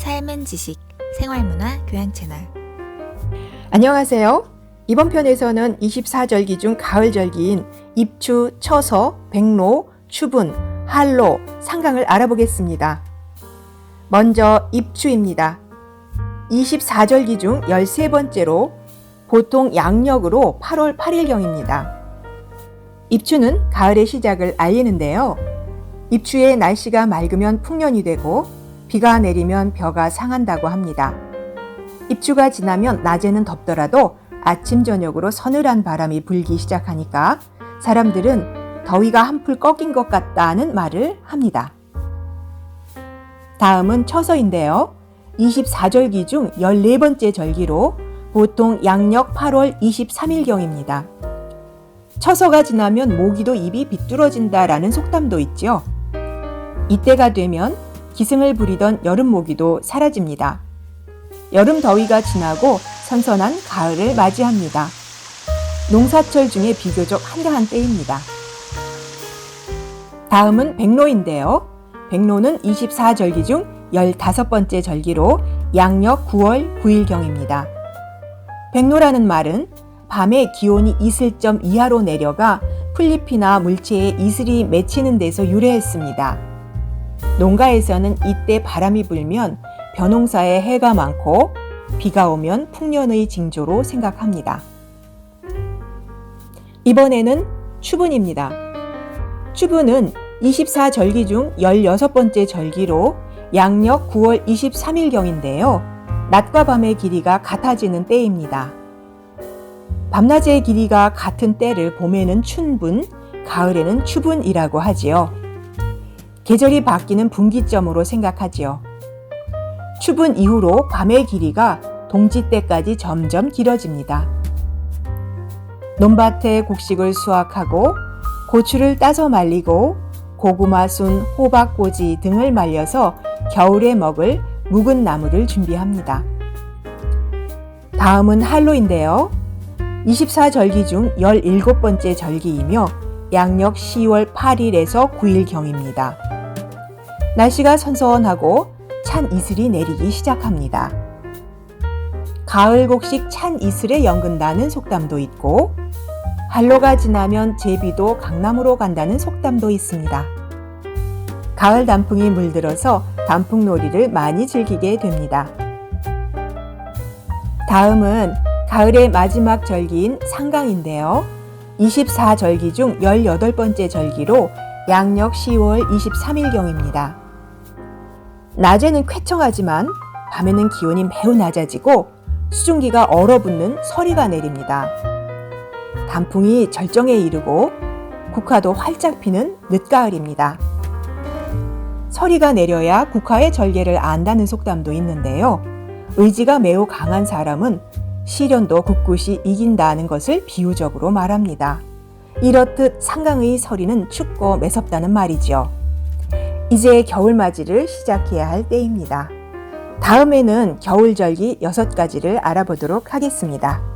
삶은 지식, 생활문화 교양 채널. 안녕하세요. 이번 편에서는 24절기 중 가을절기인 입추, 처서, 백로, 추분, 한로, 상강을 알아보겠습니다. 먼저 입추입니다. 24절기 중 13번째로 보통 양력으로 8월 8일경입니다. 입추는 가을의 시작을 알리는데요. 입추에 날씨가 맑으면 풍년이 되고 비가 내리면 벼가 상한다고 합니다. 입추가 지나면 낮에는 덥더라도 아침 저녁으로 서늘한 바람이 불기 시작하니까 사람들은 더위가 한풀 꺾인 것 같다는 말을 합니다. 다음은 처서인데요. 24절기 중 14번째 절기로 보통 양력 8월 23일경입니다. 처서가 지나면 모기도 입이 비뚤어진다라는 속담도 있죠. 이때가 되면 기승을 부리던 여름 모기도 사라집니다. 여름 더위가 지나고 선선한 가을을 맞이합니다. 농사철 중에 비교적 한가한 때입니다. 다음은 백로인데요. 백로는 24절기 중 15번째 절기로 양력 9월 9일경입니다. 백로라는 말은 밤에 기온이 이슬점 이하로 내려가 풀잎이나 물체에 이슬이 맺히는 데서 유래했습니다. 농가에서는 이때 바람이 불면 벼농사에 해가 많고 비가 오면 풍년의 징조로 생각합니다. 이번에는 추분입니다. 추분은 24절기 중 16번째 절기로 양력 9월 23일경인데요. 낮과 밤의 길이가 같아지는 때입니다. 밤낮의 길이가 같은 때를 봄에는 춘분, 가을에는 추분이라고 하지요. 계절이 바뀌는 분기점으로 생각하지요. 추분 이후로 밤의 길이가 동지 때까지 점점 길어집니다. 논밭에 곡식을 수확하고 고추를 따서 말리고 고구마 순, 호박꼬지 등을 말려서 겨울에 먹을 묵은 나물을 준비합니다. 다음은 한로인데요. 24절기 중 17번째 절기이며 양력 10월 8일에서 9일경입니다. 날씨가 선선하고 찬 이슬이 내리기 시작합니다. 가을 곡식 찬 이슬에 연근다는 속담도 있고 한로가 지나면 제비도 강남으로 간다는 속담도 있습니다. 가을 단풍이 물들어서 단풍놀이를 많이 즐기게 됩니다. 다음은 가을의 마지막 절기인 상강인데요. 24절기 중 18번째 절기로 양력 10월 23일경입니다. 낮에는 쾌청하지만 밤에는 기온이 매우 낮아지고 수증기가 얼어붙는 서리가 내립니다. 단풍이 절정에 이르고 국화도 활짝 피는 늦가을입니다. 서리가 내려야 국화의 절개를 안다는 속담도 있는데요. 의지가 매우 강한 사람은 시련도 굳굳이 이긴다는 것을 비유적으로 말합니다. 이렇듯 상강의 서리는 춥고 매섭다는 말이지요. 이제 겨울맞이를 시작해야 할 때입니다. 다음에는 겨울절기 여섯 가지를 알아보도록 하겠습니다.